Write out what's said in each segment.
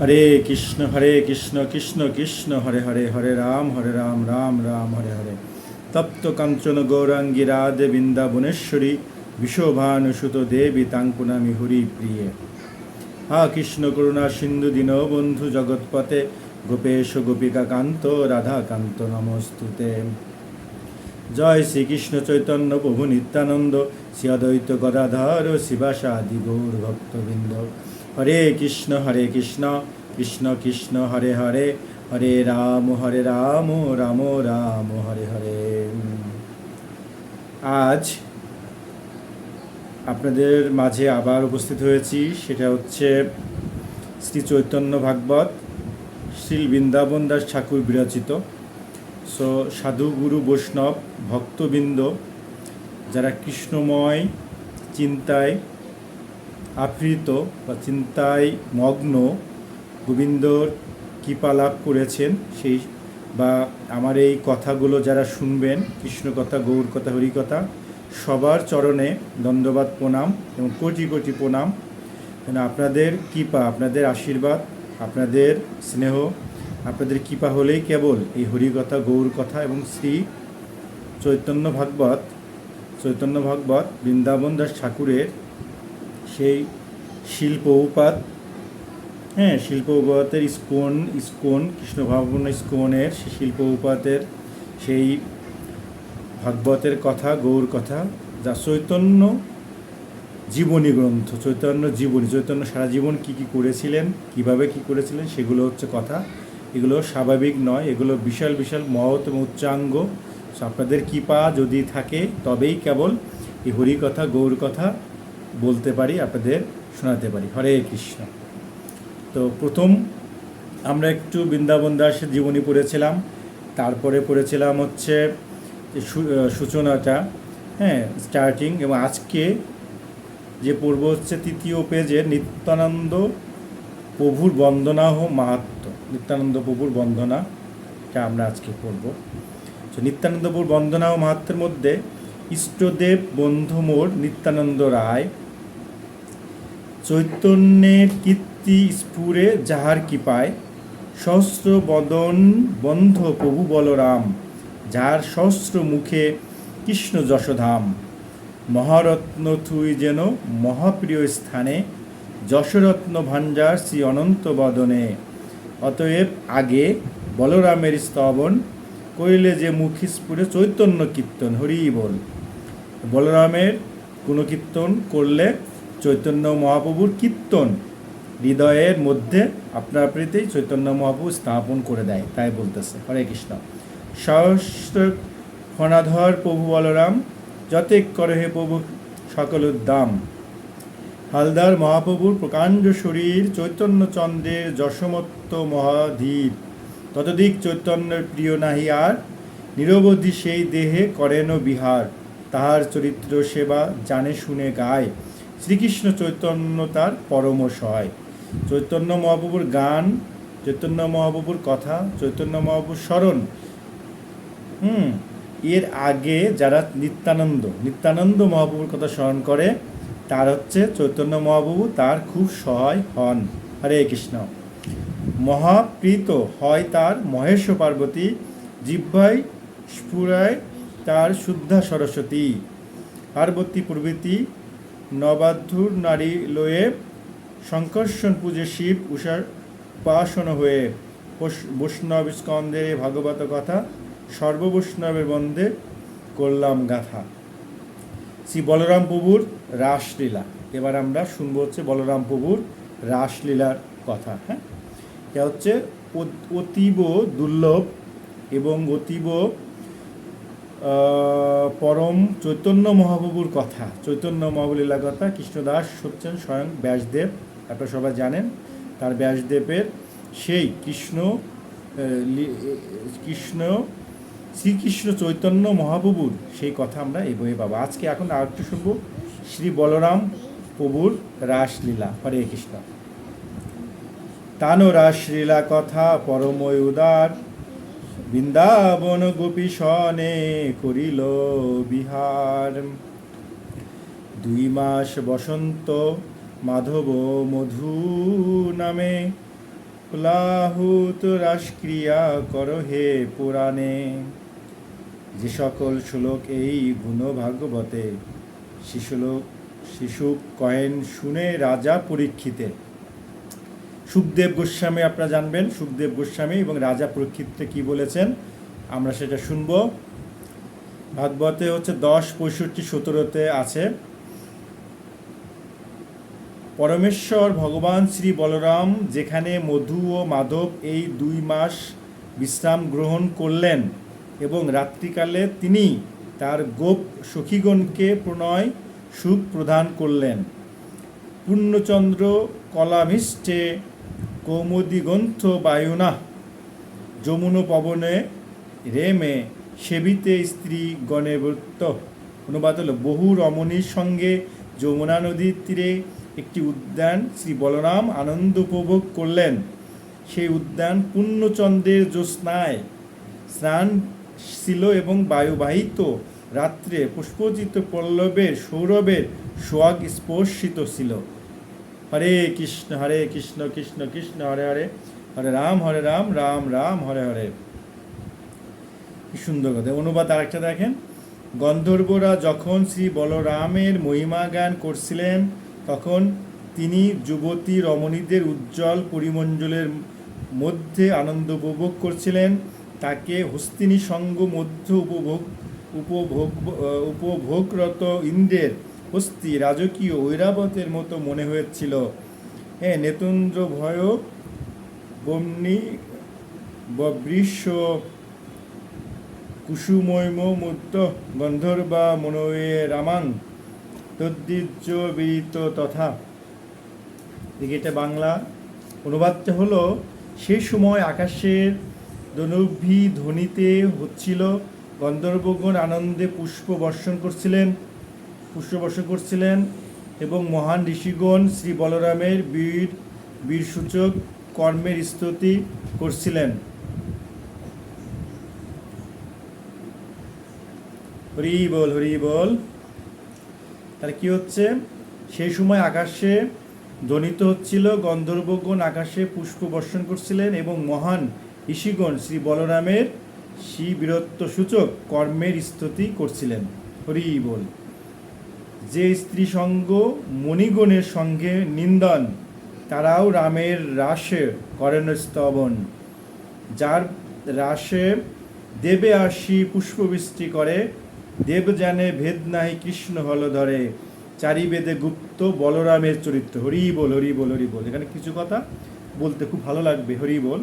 হরে কৃষ্ণ হরে কৃষ্ণ কৃষ্ণ কৃষ্ণ, হরে হরে হরে রাম হরে রাম রাম রাম, হরে হরে। তপ্ত কাঞ্চন গৌরাঙ্গী রাধে বৃন্দাবনেশ্বরী, বিশোভানুসুত দেবী তাঙ্কুনামি হরি প্রিয়ে। হা কৃষ্ণ করুণা সিন্ধু দীন বন্ধু জগৎপতে গোপেশ গোপিকা কান্ত রাধাকান্ত নমস্তুতে। জয় শ্রীকৃষ্ণ চৈতন্য প্রভু নিত্যানন্দ, শ্রী অদ্বৈত গদাধর শিবাসাদি গৌর ভক্তবৃন্দ। হরে কৃষ্ণ হরে কৃষ্ণ কৃষ্ণ কৃষ্ণ, হরে হরে হরে রাম হরে রাম রাম রাম, হরে হরে। আজ আপনাদের মাঝে আবার উপস্থিত হয়েছি, সেটা হচ্ছে শ্রী চৈতন্য ভাগবত শ্রী বৃন্দাবন দাস ঠাকুর বিরচিত সো সাধু গুরু বৈষ্ণব, ভক্তবৃন্দ, যারা কৃষ্ণময় চিন্তায় আফৃত বা চিন্তায় মগ্ন গোবিন্দর কৃপা লাভ করেছেন, সেই বা আমার এই কথাগুলো যারা শুনবেন, কৃষ্ণ কথা, গৌর কথা, হরি কথা, সবার চরণে দণ্ডবাদ প্রণাম এবং কোটি কোটি প্রণাম। কেন আপনাদের কৃপা, আপনাদের আশীর্বাদ, আপনাদের স্নেহ, আপনাদের কৃপা হলেই কেবল এই হরিকথা গৌর কথা এবং শ্রী চৈতন্য ভাগবত চৈতন্য ভাগবত বৃন্দাবন দাস ঠাকুরের সেই শিল্প উপাত হ্যাঁ শিল্প উপাতের স্কোন ইস্কন কৃষ্ণ ভাবন ইস্কনের সেই শিল্প উপাতের সেই ভাগবতের কথা, গৌর কথা, যা চৈতন্য জীবনী গ্রন্থ, চৈতন্য জীবনী, চৈতন্য সারা জীবন কি কি করেছিলেন, কীভাবে কি করেছিলেন, সেগুলো হচ্ছে কথা। এগুলো স্বাভাবিক নয়, এগুলো বিশাল বিশাল মহৎ এবং উচ্চাঙ্গ। আপনাদের কৃপা যদি থাকে, তবেই কেবল এই হরি কথা গৌর কথা বলতে পারি, আপনাদের শোনাতে পারি। হরে কৃষ্ণ। তো প্রথম আমরা একটু বৃন্দাবন দাসের জীবনী পড়েছিলাম। তারপরে পড়েছিলাম হচ্ছে সূচনাটা হ্যাঁ স্টার্টিং এবং আজকে যে পড়ব হচ্ছে তৃতীয় পেজে নিত্যানন্দ প্রভুর বন্দনা ও মাহাত্ম। নিত্যানন্দ প্রভুর বন্দনাটা আমরা আজকে পড়ব। তো নিত্যানন্দ প্রভুর বন্দনা ও মাহাত্মের মধ্যে ইষ্টদেব বন্ধু মোর নিত্যানন্দ রায়। চৈতন্যের কীর্তি স্ফুরে যাহার কৃপায়, সহস্র বদন বন্ধ প্রভু বলরাম যার সহস্র মুখে কৃষ্ণ যশোধাম। মহারত্ন থুই যেন মহাপ্রিয় স্থানে, যশরত্ন ভাণ্ডার শ্রী অনন্ত বদনে। অতএব আগে বলরামের স্তবন, কইলে যে মুখী স্ফুরে চৈতন্য কীর্তন হরি বল। বলরামের গুণকীর্তন করলে চৈতন্য মহাপ্রভুর কীর্তন হৃদয়ের মধ্যে আপনার প্রীতি চৈতন্য মহাপ্রভু স্থাপন করে দেয়, তাই বলতেছে। হরে কৃষ্ণ। সহস্র ফণাধর প্রভু বলরাম যতেক করে হে প্রভু সকল উদ্দাম। হালদার মহাপ্রভুর প্রকাণ্ড শরীর, চৈতন্য চন্দ্রের যশমত্ত মহাধীর ততদিক চৈতন্যের প্রিয় নাহি আর, নিরবধি সেই দেহে করেন বিহার। তাহার চরিত্র সেবা জানে শুনে গায়। শ্রীকৃষ্ণ চৈতন্য তার পরম সহায় চৈতন্য মহাপ্রভুর গান, চৈতন্য মহাপ্রভুর কথা, চৈতন্য মহাপ্রভুর স্মরণ, হুম, এর আগে যারা নিত্যানন্দ নিত্যানন্দ মহাপ্রভুর কথা স্মরণ করে, তার হচ্ছে চৈতন্য মহাপ্রভু তার খুব সহায় হন। হরে কৃষ্ণ। মহাপ্রীত হয় তার মহেশ পার্বতী জিহ্বাই স্ফুরায় তার শুদ্ধা সরস্বতী। পার্বতী প্রভৃতি নবাধুর নারী লয়ে শঙ্কর্ষণ পূজে শিব উষার উপাসন হয়ে বৈষ- বৈষ্ণব স্কন্দের ভাগবত কথা, সর্ববৈষ্ণবের বন্দে করলাম গাথা। শ্রী বলরাম প্রভুর রাসলীলা। এবার আমরা শুনব হচ্ছে বলরাম প্রভুর রাসলীলার কথা হ্যাঁ? এটা হচ্ছে অতীব দুর্লভ এবং অতীব পরম চৈতন্য মহাপ্রভুর কথা, চৈতন্য মহাবলীলার কথা, কৃষ্ণদাস হচ্ছেন স্বয়ং ব্যাসদেব, আপনারা সবাই জানেন, তার ব্যাসদেবের সেই কৃষ্ণ কৃষ্ণ, শ্রীকৃষ্ণ চৈতন্য মহাপ্রভুর সেই কথা আমরা এই বইয়ে পাবো। আজকে এখন আর একটু শুনব শ্রী বলরাম প্রভুর রাসলীলা। হরে কৃষ্ণ। তানো রাসলীলা কথা, পরময় উদার বৃন্দাবন গোপী সনে করিল বিহার। দুই মাস বসন্ত মাধব মধু নামে, কুলাহুত রাসক্রিয়া কর হে পুরাণে। যে সকল শ্লোক এই গুণ ভাগবতে শিশুলোক শিশু কয়েন শুনে রাজা পরীক্ষিতে। সুখদেব গোস্বামী আপনারা জানবেন, সুখদেব গোস্বামী এবং রাজা পরীক্ষিতে কি বলেছেন, আমরা সেটা শুনব। ভাগবতে হচ্ছে দশ, পঁয়ষট্টি, সতেরোতে আছে, পরমেশ্বর ভগবান শ্রী বলরাম যেখানে মধু ও মাধব এই দুই মাস বিশ্রাম গ্রহণ করলেন এবং রাত্রিকালে তিনি তার গোপ সখীগণকে প্রণয় সুখ প্রদান করলেন। পূর্ণচন্দ্র কলামিষ্টে কৌমুদিগ্রন্থ বায়ুনা। যমুন পবনে রেমে সেবিতে স্ত্রী গণের ব্রত অনুবাদ হলো, বহু রমণীর সঙ্গে যমুনা নদীর তীরে একটি উদ্যান শ্রী বলরাম আনন্দ উপভোগ করলেন। সেই উদ্যান পূর্ণচন্দ্রের জ্যোৎস্নায় স্নান ছিল এবং বায়ুবাহিত। রাত্রে পুষ্পজিত পল্লবের সৌরভের সোয়াগ স্পর্শিত ছিল। হরে কৃষ্ণ হরে কৃষ্ণ কৃষ্ণ কৃষ্ণ, হরে হরে হরে রাম হরে রাম রাম রাম, হরে হরে। সুন্দর কথা। অনুবাদ আরেকটা দেখেন। গন্ধর্বরা যখন শ্রী বলরামের মহিমা গান করছিলেন, তখন তিনি যুবতী রমণীদের উজ্জ্বল পরিমণ্ডলের মধ্যে আনন্দ উপভোগ করছিলেন। তাকে হস্তিনী সঙ্গ মধ্য উপভোগ উপভোগ, উপভোগরত ইন্দ্রের হস্তি রাজকীয় ঐরাবতের মতো মনে হয়েছিল। হ্যাঁ নেতুন্দ্র ভয় বম্নি বৃষ কুসুমৈম মুক্ত গন্ধর্বা মনোয়ে রামাং তদ্দিজ্য বিদিত তথা। এটা বাংলা অনুবাদটা হলো সেই সময় আকাশের দনভি ধ্বনিতে হচ্ছিল গন্ধর্বগণ আনন্দে পুষ্প বর্ষণ করছিলেন। পুষ্প বর্ষণ করছিলেন এবং মহান ঋষিগণ শ্রী বলরামের বীর বীরসূচক কর্মের স্তুতি করছিলেন। হরি বল হরি বল। তার কি হচ্ছে? সেই সময় আকাশে ধ্বনিত হচ্ছিল গন্ধর্বগণ আকাশে পুষ্প বর্ষণ করছিলেন এবং মহান ঋষিগণ শ্রী বলরামের শ্রী বীরত্ব সূচক কর্মের স্তুতি করছিলেন। হরি বল। যে স্ত্রী সঙ্গ মণিগণের সঙ্গে নিন্দন, তারাও রামের রাসে করেন স্তবন। যার রাসে দেবে আসি পুষ্পবৃষ্টি করে, দেব জানে ভেদ নাহি কৃষ্ণ হল ধরে। চারি বেদে গুপ্ত বলরামের চরিত্র। হরি বল হরি বল হরি বল। এখানে কিছু কথা বলতে খুব ভালো লাগবে। হরি বল।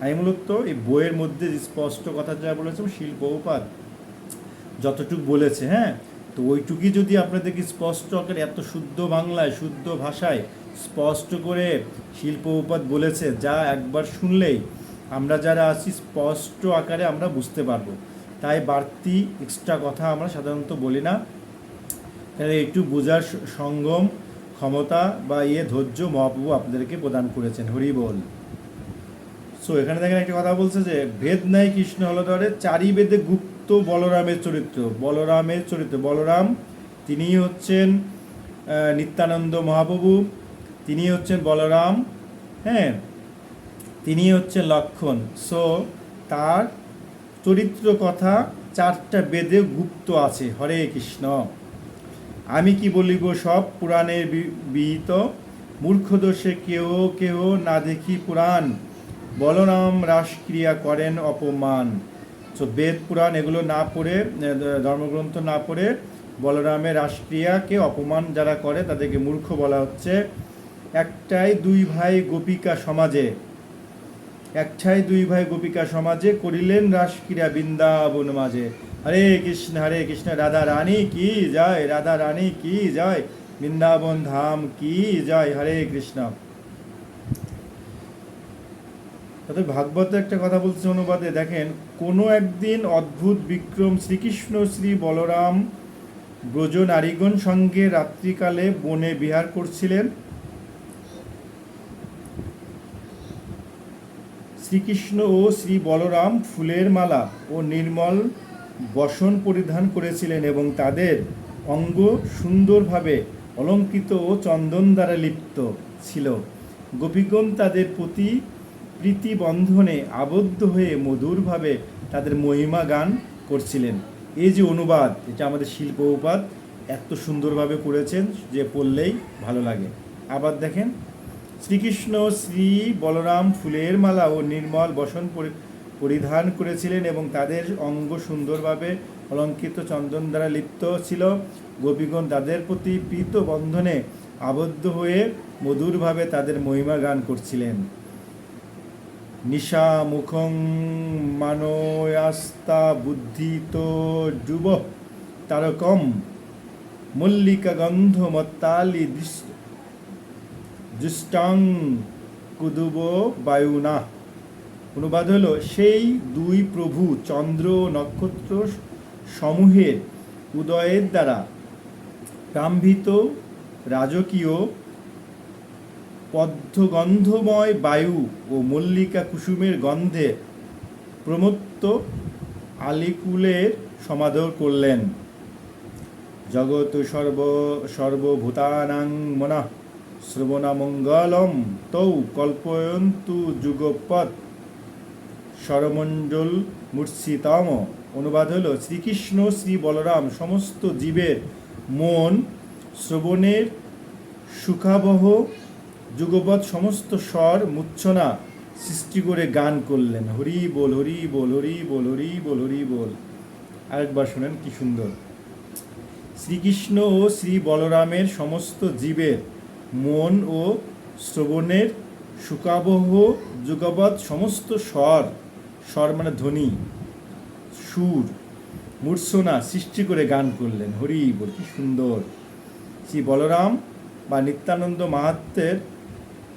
আমি মূলত এই বইয়ের মধ্যে স্পষ্ট কথা যা বলেছে শিল্প উপাদ, যতটুকু বলেছে হ্যাঁ? তো ওইটুকুই যদি আপনাদেরকে স্পষ্ট আকারে এত শুদ্ধ বাংলায়, শুদ্ধ ভাষায় স্পষ্ট করে শিল্প উপাদ বলেছে, যা একবার শুনলেই আমরা যারা আছি স্পষ্ট আকারে আমরা বুঝতে পারব। তাই বাড়তি এক্সট্রা কথা আমরা সাধারণত বলি না। একটু বোঝার সঙ্গম, ক্ষমতা বা ইয়ে ধৈর্য মহাপ্রভু আপনাদেরকে প্রদান করেছেন। হরি বল। সো এখানে দেখেন একটা কথা বলছে যে, ভেদ নাই কৃষ্ণ হলধরে চারি বেদে গুপ্ত বলরামের চরিত্র। বলরামের চরিত্র। বলরাম, তিনি হচ্ছেন নিত্যানন্দ মহাপ্রভু, তিনি হচ্ছেন বলরাম হ্যাঁ তিনি হচ্ছেন লক্ষণ। সো তার চরিত্র কথা চারটা বেদে গুপ্ত আছে। হরে কৃষ্ণ। আমি কি বলিব সব পুরাণের বিহিত? মূর্খ দোষে কেহ কেহ না দেখি পুরাণ। বলরাম রাসক্রিয়া করেন অপমান। তো বেদ, পুরাণ এগুলো না পড়ে ধর্মগ্রন্থ না পড়ে, বলরামের রাসক্রিয়াকে অপমান যারা করে, তাদেরকে মূর্খ বলা হচ্ছে। একটাই দুই ভাই গোপিকা সমাজে, একটাই দুই ভাই গোপিকা সমাজে করিলেন রাসক্রিয়া বৃন্দাবন মাঝে। হরে কৃষ্ণ হরে কৃষ্ণ, রাধা রানী কি জয়, রাধা রানী কি জয়, বৃন্দাবন ধাম কি জয়, হরে কৃষ্ণ। তাদের ভাগবত একটা কথা বলছে অনুবাদে, দেখেন, কোনো একদিন অদ্ভুত বিক্রম শ্রীকৃষ্ণ শ্রী বলরাম ব্রজ নারীগণ সঙ্গে রাত্রিকালে বনে বিহার করছিলেন। শ্রীকৃষ্ণ ও শ্রী বলরাম ফুলের মালা ও নির্মল বসন পরিধান করেছিলেন এবং তাদের অঙ্গ সুন্দরভাবে অলঙ্কৃত ও চন্দন দ্বারা লিপ্ত ছিল। গোপীগণ তাদের প্রতি প্রীতি বন্ধনে আবদ্ধ হয়ে মধুরভাবে তাদের মহিমা গান করছিলেন। এই যে অনুবাদ, এটা আমাদের শিল্প উপাদ এত সুন্দরভাবে করেছেন যে পড়লেই ভালো লাগে। আবার দেখেন, শ্রীকৃষ্ণ শ্রী বলরাম ফুলের মালা ও নির্মল বসন পরি- পরিধান করেছিলেন এবং তাদের অঙ্গ সুন্দরভাবে অলঙ্কৃত চন্দন দ্বারা লিপ্ত ছিল। গোপীগণ তাদের প্রতি প্রীত বন্ধনে আবদ্ধ হয়ে মধুরভাবে তাদের মহিমা গান করছিলেন। নিশা মুখং মানয়াস্তা বুদ্ধিত যুব তারকম মল্লিকা গন্ধ মত্তালি দৃষ্টাং কুদুব বায়ুনা। অনুবাদ হলো, সেই দুই প্রভু চন্দ্র নক্ষত্র সমূহের উদয়ের দ্বারা প্রাম্ভিত রাজকীয় পদ্মগন্ধময় বায়ু ও মল্লিকা কুসুমের গন্ধে প্রমত্ত আলিকুলের সমাদর করলেন। জগৎ সর্ব, সর্বভূতানাং মনঃ শ্রবণামঙ্গলম তৌ কল্পয়ন্তু যুগপৎ। স্বরমণ্ডল মূর্ছিতম। অনুবাদ হলো, শ্রীকৃষ্ণ, শ্রী বলরাম সমস্ত জীবের মন শ্রবণের সুখাবহ যুগপৎ সমস্ত স্বর মূর্ছনা সৃষ্টি করে গান করলেন। হরি বল হরি বল হরি বল হরি বল হরি বল। আরেকবার শোনেন কি সুন্দর। শ্রীকৃষ্ণ ও শ্রী বলরামের সমস্ত জীবের মন ও শ্রবণের সুকাবহ যুগবৎ সমস্ত স্বর স্বর মানে ধ্বনি, সুর, মূর্ছনা সৃষ্টি করে গান করলেন। হরি বল, কি সুন্দর। শ্রী বলরাম বা নিত্যানন্দ মাহাত্মের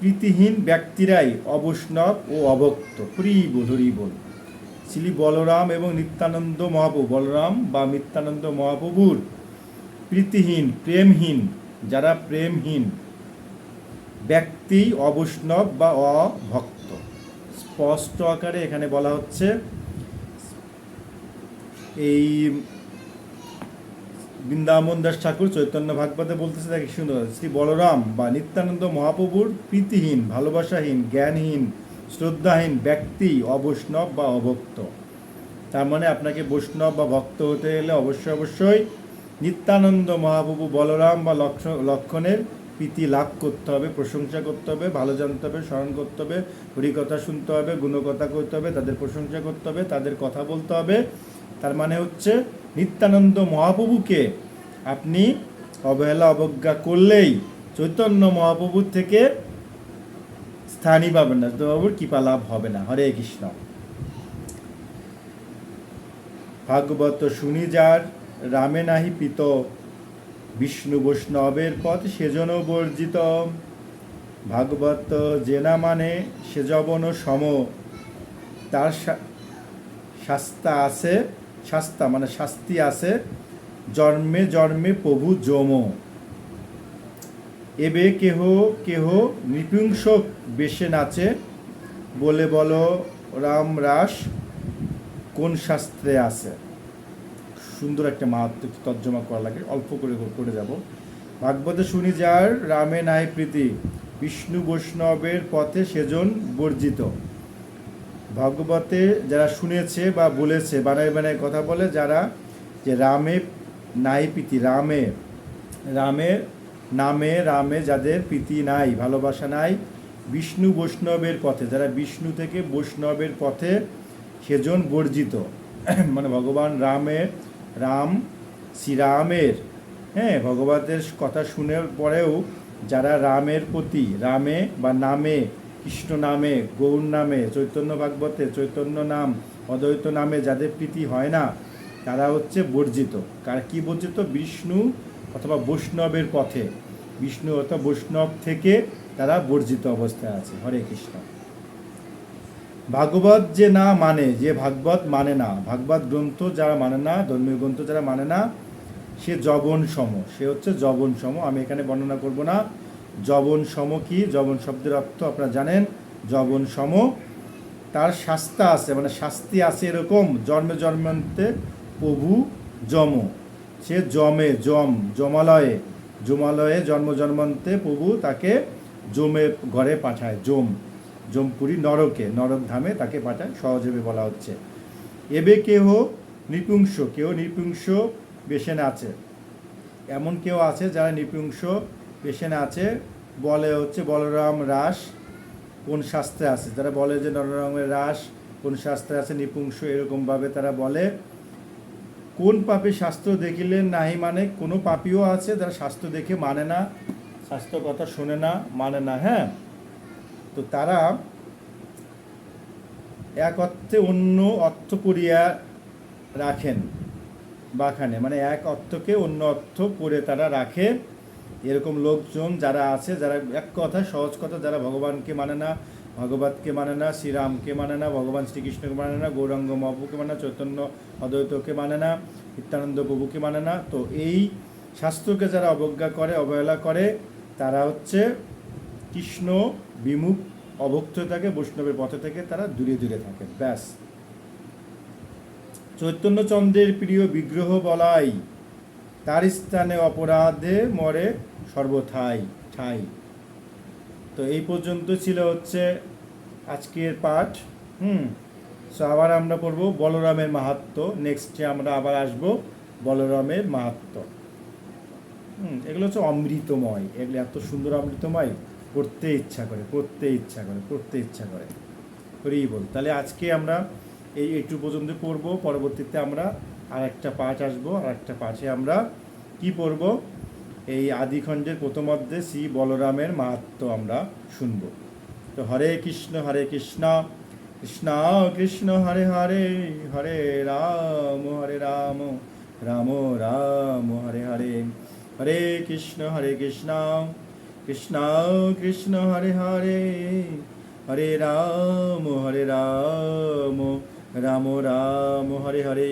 প্রীতিহীন ব্যক্তিরাই অবৈষ্ণব ও অভক্ত। হরি বল হরি বল। শ্রী বলরাম এবং নিত্যানন্দ মহাপ্রভু। বলরাম বা নিত্যানন্দ মহাপ্রভুর প্রীতিহীন, প্রেমহীন, যারা প্রেমহীন ব্যক্তি, অবৈষ্ণব বা অভক্ত। স্পষ্ট আকারে এখানে বলা হচ্ছে, এই বৃন্দাবন দাস ঠাকুর চৈতন্য ভাগবতে বলতেছে, দেখি সুন্দর শ্রী বলরাম বা নিত্যানন্দ মহাপ্রভুর প্রীতিহীন, ভালোবাসাহীন, জ্ঞানহীন, শ্রদ্ধাহীন ব্যক্তি অবৈষ্ণব বা অভক্ত। তার মানে আপনাকে বৈষ্ণব বা ভক্ত হতে গেলে অবশ্যই অবশ্যই নিত্যানন্দ মহাপ্রভু বলরাম বা লক্ষ, লক্ষণের প্রীতি লাভ করতে হবে, প্রশংসা করতে হবে, ভালো জানতে হবে, স্মরণ করতে হবে, হরিকথা শুনতে হবে, গুণকথা করতে হবে, তাদের প্রশংসা করতে হবে, তাদের কথা বলতে হবে। তার মানে হচ্ছে নিত্যানন্দ মহাপ্রভুকে আপনি অবহেলা অবজ্ঞা করলেই চৈতন্য মহাপ্রভুর থেকে স্থানই পাবেন না। চৈতন্যবাবুর কৃপা লাভ হবে না। হরে কৃষ্ণ। ভাগবত শুনি যার, রামে নাহি পিত, বিষ্ণু বৈষ্ণবের পথ সেজন বর্জিত। ভাগবত যে না মানে সে যবন সম। তার শাস্তা আছে শাস্তা মানে শাস্তি আছে, জন্মে জন্মে প্রভু যম। এবে কেহ কেহ নৃপুংসক বেশে নাচে, বলে বলো, রাম রাস কোন শাস্ত্রে আছে? সুন্দর একটা মাহাত্ম তর্জমা করা লাগে, অল্প করে করে যাব। ভাগবতে শুনি যার, রামে নাই প্রীতি, বিষ্ণু বৈষ্ণবের পথে সেজন বর্জিত। ভাগবতে যারা শুনেছে বা বলেছে, বানায় বানায় কথা বলে, যারা যে রামে নাই প্রীতি, রামে রামে নামে, রামে যাদের প্রীতি নাই, ভালোবাসা নাই, বিষ্ণু বৈষ্ণবের পথে, যারা বিষ্ণু থেকে বৈষ্ণবের পথে সেজন বর্জিত মানে ভগবান রামের রাম, শ্রীরামের হ্যাঁ ভগবতের কথা শুনে পরেও যারা রামের প্রতি, রামে বা নামে কৃষ্ণ নামে, গৌর নামে, চৈতন্য ভাগবতে, চৈতন্য নাম, অদ্বৈত নামে যাদের প্রীতি হয় না, তারা হচ্ছে বর্জিত। কার কি বর্জিত? বিষ্ণু অথবা বৈষ্ণবের পথে। বিষ্ণু অথবা বৈষ্ণব থেকে তারা বর্জিত অবস্থায় আছে। হরে কৃষ্ণ। ভাগবত যে না মানে যে ভাগবত মানে না, ভাগবত গ্রন্থ যারা মানে না, ধর্মীয় গ্রন্থ যারা মানে না, সে জবন সম সে হচ্ছে জবন সম আমি এখানে বর্ণনা করব না। জবন সম কি? জবন শব্দের অর্থ আপনারা জানেন জবন সম। তার শাস্তা আছে মানে শাস্তি আছে এরকম, জন্মে জন্মান্তে প্রভু যম। সে জমে জম জমালয়ে জমালয়ে জন্ম জন্মান্তে প্রভু তাকে জমে ঘরে পাঠায় জম জমপুরি নরকে, নরক ধামে তাকে পাঠায়, সহজেবে বলা হচ্ছে। এবে কেহ নৃপুংস কেউ নৃপুংস বেশে আছে। এমন কেউ আছে যারা নৃপুংস বেশে আছে, বলে হচ্ছে বলরাম রাস কোন শাস্ত্রে আছে? যারা বলে যে নররামের রাস কোন শাস্ত্রে আছে? নিপুংস এরকমভাবে তারা বলে। কোন পাপী শাস্ত্র দেখিলেন নাহি মানে? কোনো পাপীও আছে যারা শাস্ত্র দেখে মানে না শাস্ত্র কথা শোনে না মানে না হ্যাঁ? তো তারা এক অর্থে অন্য অর্থ করিয়া রাখেন বাখানে মানে এক অর্থকে অন্য অর্থ করে তারা রাখে। এরকম লোকজন যারা আছে, যারা এক কথা সহজ কথা, যারা ভগবানকে মানে না ভগবতকে মানে না, শ্রীরামকে মানে না, ভগবান শ্রীকৃষ্ণকে মানে না, গৌরাঙ্গ মহাপুকে মানে না, চৈতন্য অদ্বৈতকে মানে না, নিত্যানন্দ প্রভুকে মানে না, তো এই শাস্ত্রকে যারা অবজ্ঞা করে, অবহেলা করে, তারা হচ্ছে কৃষ্ণ বিমুখ অভক্ত থাকে, বৈষ্ণবের পথে থেকে তারা দূরে দূরে থাকে। ব্যাস। চৈতন্যচন্দ্রের প্রিয় বিগ্রহ বলাই। তার স্থানে অপরাধে মরে সর্বথাই, ঠাই। তো এই পর্যন্ত ছিল হচ্ছে আজকের পাঠ, হুম? সো আবার আমরা পড়ব বলরামের মাহাত্ম। নেক্সটে আমরা আবার আসব বলরামের মাহাত্ম। হুম, এগুলো হচ্ছে অমৃতময়। এগুলো এত সুন্দর অমৃতময়, পড়তে ইচ্ছা করে, পড়তে ইচ্ছা করে, পড়তে ইচ্ছা করে। করেই বল। তাহলে আজকে আমরা এই একটু পর্যন্ত পড়ব, পরবর্তীতে আমরা আর একটা পাঠ আসব আর একটা পাঠে আমরা কি পড়ব? এই আদিখণ্ডের প্রথম অধ্যায়ে শ্রী বলরামের মাহাত্ম আমরা শুনব। তো হরে কৃষ্ণ হরে কৃষ্ণ কৃষ্ণ কৃষ্ণ, হরে হরে হরে রাম হরে রাম রাম রাম, হরে হরে হরে কৃষ্ণ হরে কৃষ্ণ কৃষ্ণ কৃষ্ণ, হরে হরে হরে রাম হরে রাম রাম রাম, হরে হরে।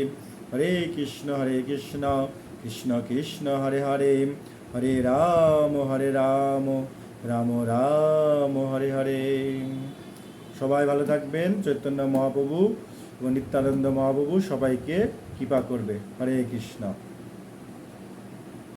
হরে কৃষ্ণ হরে কৃষ্ণ কৃষ্ণ কৃষ্ণ, হরে হরে। হরে রাম হরে রাম রাম রাম, হরে হরে। সবাই ভালো থাকবেন, চৈতন্য মহাপ্রভু এবং নিত্যানন্দ মহাপ্রভু সবাইকে কৃপা করবে। হরে কৃষ্ণ।